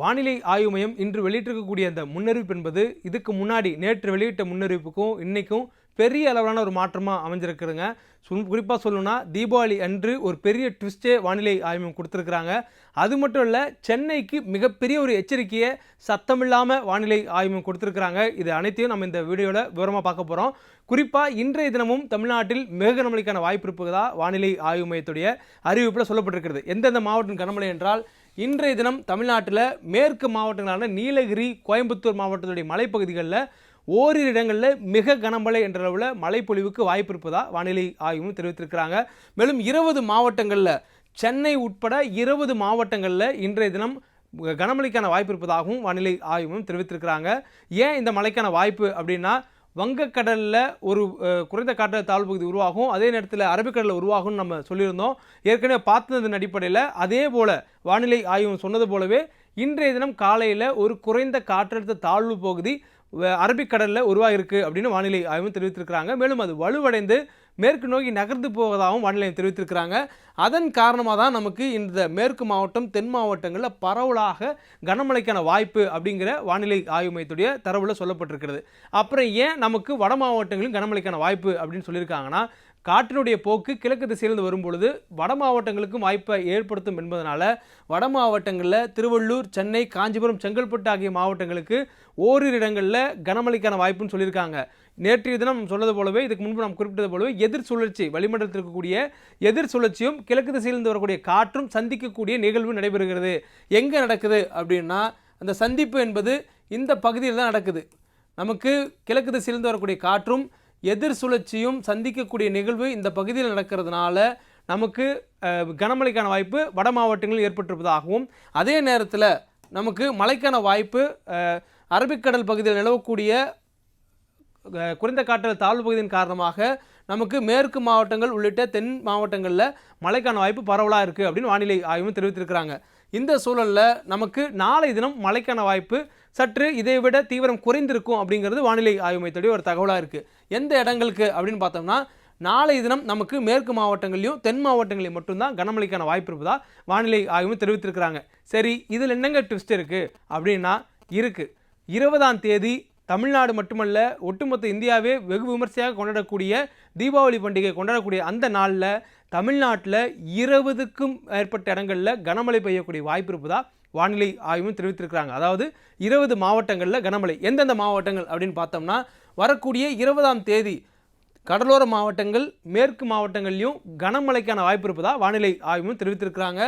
வானிலை ஆய்வு மையம் இன்று வெளியிட்டிருக்கக்கூடிய அந்த முன்னறிவிப்பு என்பது இதுக்கு முன்னாடி நேற்று வெளியிட்ட முன்னறிவிப்புக்கும் இன்றைக்கும் பெரிய அளவிலான ஒரு மாற்றமாக அமைஞ்சிருக்குதுங்க. குறிப்பாக சொல்லணும்னா தீபாவளி அன்று ஒரு பெரிய ட்விஸ்டே வானிலை ஆய்வு கொடுத்துருக்குறாங்க. அது மட்டும் இல்லை சென்னைக்கு மிகப்பெரிய ஒரு எச்சரிக்கையை சத்தமில்லாமல் வானிலை ஆய்வு கொடுத்துருக்குறாங்க. இது அனைத்தையும் நம்ம இந்த வீடியோவில் விவரமாக பார்க்க போகிறோம் குறிப்பாக இன்றைய தினமும் தமிழ்நாட்டில் மிக கனமழைக்கான வாய்ப்பு இருப்பதாக வானிலை ஆய்வு மையத்துடைய அறிவிப்பில் சொல்லப்பட்டிருக்கிறது. எந்தெந்த மாவட்டம் கனமழை என்றால் இன்றைய தினம் தமிழ்நாட்டில் மேற்கு மாவட்டங்களான நீலகிரி கோயம்புத்தூர் மாவட்டத்துடைய மலைப்பகுதிகளில் ஓரிரு இடங்களில் மிக கனமழை என்ற அளவில் மழைப்பொழிவுக்கு வாய்ப்பு இருப்பதா வானிலை ஆய்வும் தெரிவித்திருக்கிறாங்க. மேலும் இருபது மாவட்டங்களில் சென்னை உட்பட இருபது மாவட்டங்களில் இன்றைய தினம் கனமழைக்கான வாய்ப்பு இருப்பதாகவும் வானிலை ஆய்வும் தெரிவித்திருக்கிறாங்க. ஏன் இந்த மழைக்கான வாய்ப்பு அப்படின்னா வங்கக்கடலில் ஒரு குறைந்த காற்றழுத்த தாழ்வு பகுதி உருவாகும். அதே நேரத்தில் அரபிக்கடலில் உருவாகும்னு நம்ம சொல்லியிருந்தோம். ஏற்கனவே பார்த்ததன் அடிப்படையில் அதே போல் வானிலை ஆய்வு சொன்னது போலவே இன்றைய தினம் காலையில் ஒரு குறைந்த காற்றழுத்த தாழ்வு பகுதி அரபிக்கடலில் உருவாகிருக்கு அப்படின்னு வானிலை ஆய்வு தெரிவித்திருக்கிறாங்க. மேலும் அது வலுவடைந்து மேற்கு நோக்கி நகர்ந்து போவதாகவும் வானிலை தெரிவித்திருக்கிறாங்க. அதன் காரணமாக தான் நமக்கு இந்த மேற்கு மாவட்டம் தென் மாவட்டங்களில் பரவலாக கனமழைக்கான வாய்ப்பு அப்படிங்கிற வானிலை ஆய்வு மையத்துடைய தரவில் சொல்லப்பட்டிருக்கிறது. அப்புறம் ஏன் நமக்கு வட மாவட்டங்களிலும் கனமழைக்கான வாய்ப்பு அப்படின்னு சொல்லியிருக்காங்கன்னா காற்றினுடைய போக்கு கிழக்கு திசையிலிருந்து வரும்பொழுது வட மாவட்டங்களுக்கும் வாய்ப்பை ஏற்படுத்தும் என்பதனால வட மாவட்டங்களில் திருவள்ளூர் சென்னை காஞ்சிபுரம் செங்கல்பட்டு ஆகிய மாவட்டங்களுக்கு ஓரிரு இடங்களில் கனமழைக்கான வாய்ப்புன்னு சொல்லியிருக்காங்க. நேற்றைய தினம் சொன்னது போலவே இதுக்கு முன்பு நாம் குறிப்பிட்டது போலவே எதிர் சுழற்சி வளிமண்டலத்தில் இருக்கக்கூடிய எதிர் சுழற்சியும் கிழக்கு திசையிலிருந்து வரக்கூடிய காற்றும் சந்திக்கக்கூடிய நிகழ்வு நடைபெறுகிறது. எங்கே நடக்குது அப்படின்னா அந்த சந்திப்பு என்பது இந்த பகுதியில் தான் நடக்குது. நமக்கு கிழக்கு திசையிலிருந்து வரக்கூடிய காற்றும் எதிர் சுழற்சியும் சந்திக்கக்கூடிய நிகழ்வு இந்த பகுதியில் நடக்கிறதுனால நமக்கு கனமழைக்கான வாய்ப்பு வட மாவட்டங்களில் ஏற்பட்டிருப்பதாகவும் அதே நேரத்தில் நமக்கு மழைக்கான வாய்ப்பு அரபிக்கடல் பகுதியில் நிலவக்கூடிய குறைந்த காற்றழுத்த தாழ்வு பகுதியின் காரணமாக நமக்கு மேற்கு மாவட்டங்கள் உள்ளிட்ட தென் மாவட்டங்களில் மழைக்கான வாய்ப்பு பரவலாக இருக்குது அப்படின்னு வானிலை ஆய்வும் தெரிவித்திருக்கிறாங்க. இந்த சூழலில் நமக்கு நாளை தினம் மழைக்கான வாய்ப்பு சற்று இதை விட தீவிரம் குறைந்திருக்கும் அப்படிங்கிறது வானிலை ஆய்வு மையத்துடைய ஒரு தகவலாக இருக்குது எந்த இடங்களுக்கு அப்படின்னு பார்த்தோம்னா நாளை தினம் நமக்கு மேற்கு மாவட்டங்களையும் தென் மாவட்டங்களையும் மட்டும்தான் கனமழைக்கான வாய்ப்பு இருப்பதாக வானிலை ஆய்வு தெரிவித்திருக்கிறாங்க. சரி இதில் என்னங்க ட்விஸ்ட் இருக்குது அப்படின்னா இருக்குது இருபதாம் தேதி தமிழ்நாடு மட்டுமல்ல ஒட்டுமொத்த இந்தியாவே வெகு விமர்சையாக கொண்டாடக்கூடிய தீபாவளி பண்டிகை கொண்டாடக்கூடிய அந்த நாளில் தமிழ்நாட்டில் இருபதுக்கும் மேற்பட்ட இடங்களில் கனமழை பெய்யக்கூடிய வாய்ப்பு இருப்பதா வானிலை ஆய்வும் தெரிவித்திருக்கிறாங்க. அதாவது இருபது மாவட்டங்களில் கனமழை. எந்தெந்த மாவட்டங்கள் அப்படின்னு பார்த்தோம்னா வரக்கூடிய இருபதாம் தேதி கடலோர மாவட்டங்கள் மேற்கு மாவட்டங்கள்லையும் கனமழைக்கான வாய்ப்பு இருப்பதா வானிலை ஆய்வும் தெரிவித்திருக்கிறாங்க.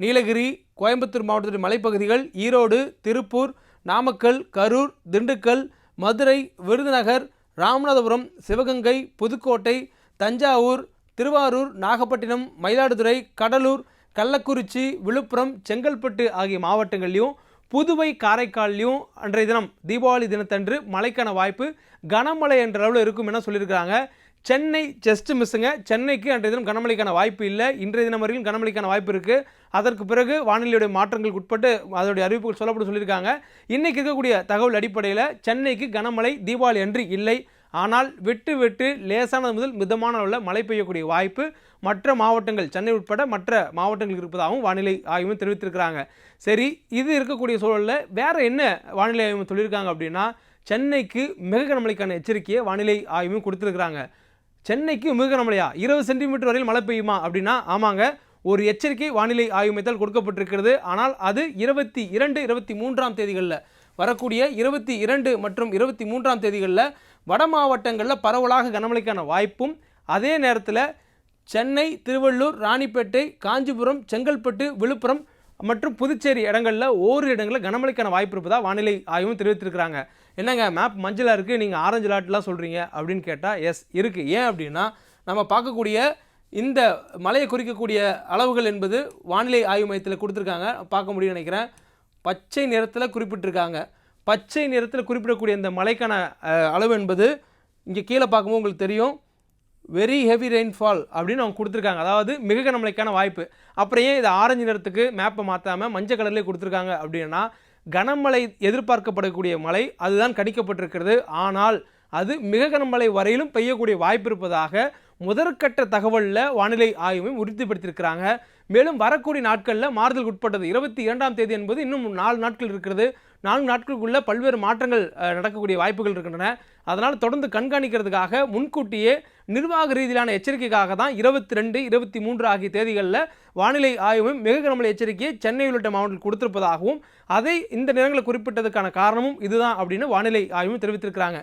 நீலகிரி கோயம்புத்தூர் மாவட்டத்தின் மலைப்பகுதிகள் ஈரோடு திருப்பூர் நாமக்கல் கரூர் திண்டுக்கல் மதுரை விருதுநகர் ராமநாதபுரம் சிவகங்கை புதுக்கோட்டை தஞ்சாவூர் திருவாரூர் நாகப்பட்டினம் மயிலாடுதுறை கடலூர் கள்ளக்குறிச்சி விழுப்புரம் செங்கல்பட்டு ஆகிய மாவட்டங்கள்லையும் புதுவை காரைக்கால்லையும் அன்றைய தினம் தீபாவளி தினத்தன்று மழைக்கான வாய்ப்பு கனமழை என்ற அளவில் இருக்கும் என சொல்லியிருக்கிறாங்க. சென்னை ஜஸ்ட் மிஸ்ஸுங்க சென்னைக்கு அன்றைய தினம் கனமழைக்கான வாய்ப்பு இல்லை. இன்றைய தினம் வரையிலும் கனமழைக்கான வாய்ப்பு இருக்குது அதற்கு பிறகு வானிலையுடைய மாற்றங்களுக்கு உட்பட்டு அதோடைய அறிவிப்புகள் சொல்லப்பட்டு சொல்லியிருக்காங்க. இன்றைக்கி இருக்கக்கூடிய தகவல் அடிப்படையில் சென்னைக்கு கனமழை தீபாவளி அன்று இல்லை. ஆனால் விட்டு விட்டு லேசானது முதல் மிதமான அளவில் மழை பெய்யக்கூடிய வாய்ப்பு மற்ற மாவட்டங்கள் சென்னை உட்பட மற்ற மாவட்டங்கள் இருப்பதாகவும் வானிலை ஆய்வு தெரிவித்திருக்கிறாங்க. சரி இது இருக்கக்கூடிய சூழலில் வேற என்ன வானிலை ஆய்வு சொல்லியிருக்காங்க அப்படின்னா சென்னைக்கு மிக கனமழைக்கான எச்சரிக்கையை வானிலை ஆய்வும் கொடுத்துருக்குறாங்க. சென்னைக்கு மிக இருபது சென்டிமீட்டர் வரையில் மழை பெய்யுமா? அப்படின்னா ஆமாங்க. ஒரு எச்சரிக்கை வானிலை ஆய்வு மையத்தால் கொடுக்கப்பட்டிருக்கிறது. ஆனால் அது இருபத்தி இரண்டு இருபத்தி மூன்றாம் தேதிகளில். வரக்கூடிய இருபத்தி இரண்டு மற்றும் இருபத்தி மூன்றாம் தேதிகளில் வட மாவட்டங்களில் பரவலாக கனமழைக்கான வாய்ப்பும் அதே நேரத்தில் சென்னை திருவள்ளூர் ராணிப்பேட்டை காஞ்சிபுரம் செங்கல்பட்டு விழுப்புரம் மற்றும் புதுச்சேரி இடங்களில் ஓரிரு இடங்களில் கனமழைக்கான வாய்ப்பு இருப்பதாக வானிலை ஆய்வும் தெரிவித்திருக்கிறாங்க. என்னங்க மேப் மஞ்சளாக இருக்குது நீங்கள் ஆரஞ்சு லாட்லாம் சொல்கிறீங்க அப்படின்னு கேட்டால் எஸ் இருக்குது ஏன் அப்படின்னா நம்ம பார்க்கக்கூடிய இந்த மலையை குறிக்கக்கூடிய அளவுகள் என்பது வானிலை ஆய்வு மையத்தில் கொடுத்துருக்காங்க. பார்க்க முடியும்னு நினைக்கிறேன். பச்சை நிறத்தில் குறிப்பிட்டிருக்காங்க. பச்சை நிறத்தில் குறிப்பிடக்கூடிய இந்த மலைக்கான அளவு என்பது இங்கே கீழே பார்க்கும்போது உங்களுக்கு தெரியும். வெரி ஹெவி ரெயின்ஃபால் அப்படின்னு அவங்க கொடுத்துருக்காங்க. அதாவது மிக கனமழைக்கான வாய்ப்பு. அப்புறம் ஏன் இது ஆரஞ்சு நிறத்துக்கு மேப்பை மாற்றாமல் மஞ்சள் கலர்லேயே கொடுத்துருக்காங்க அப்படின்னா கனமழை எதிர்பார்க்கப்படக்கூடிய மழை அதுதான் கணிக்கப்பட்டிருக்கிறது. ஆனால் அது மிக கனமழை வரையிலும் பெய்யக்கூடிய வாய்ப்பு இருப்பதாக முதற்கட்ட தகவலில் வானிலை ஆய்வையும் உறுதிப்படுத்தியிருக்கிறாங்க. மேலும் வரக்கூடிய நாட்களில் மாறுதலுக்கு உட்பட்டது. இருபத்தி இரண்டாம் தேதி என்பது இன்னும் நாலு நாட்கள் இருக்கிறது. நான்கு நாட்களுக்குள்ளே பல்வேறு மாற்றங்கள் நடக்கக்கூடிய வாய்ப்புகள் இருக்கின்றன. அதனால் தொடர்ந்து கண்காணிக்கிறதுக்காக முன்கூட்டியே நிர்வாக ரீதியிலான எச்சரிக்கைக்காக தான் இருபத்தி ரெண்டு இருபத்தி மூன்று ஆகிய தேதிகளில் வானிலை ஆய்வும் மிக கனமழை எச்சரிக்கையை சென்னை உள்ளிட்ட மாவட்டத்தில் கொடுத்திருப்பதாகவும் அதை இந்த நேரங்களில் குறிப்பிட்டதுக்கான காரணமும் இதுதான் அப்படின்னு வானிலை ஆய்வும் தெரிவித்திருக்கிறாங்க.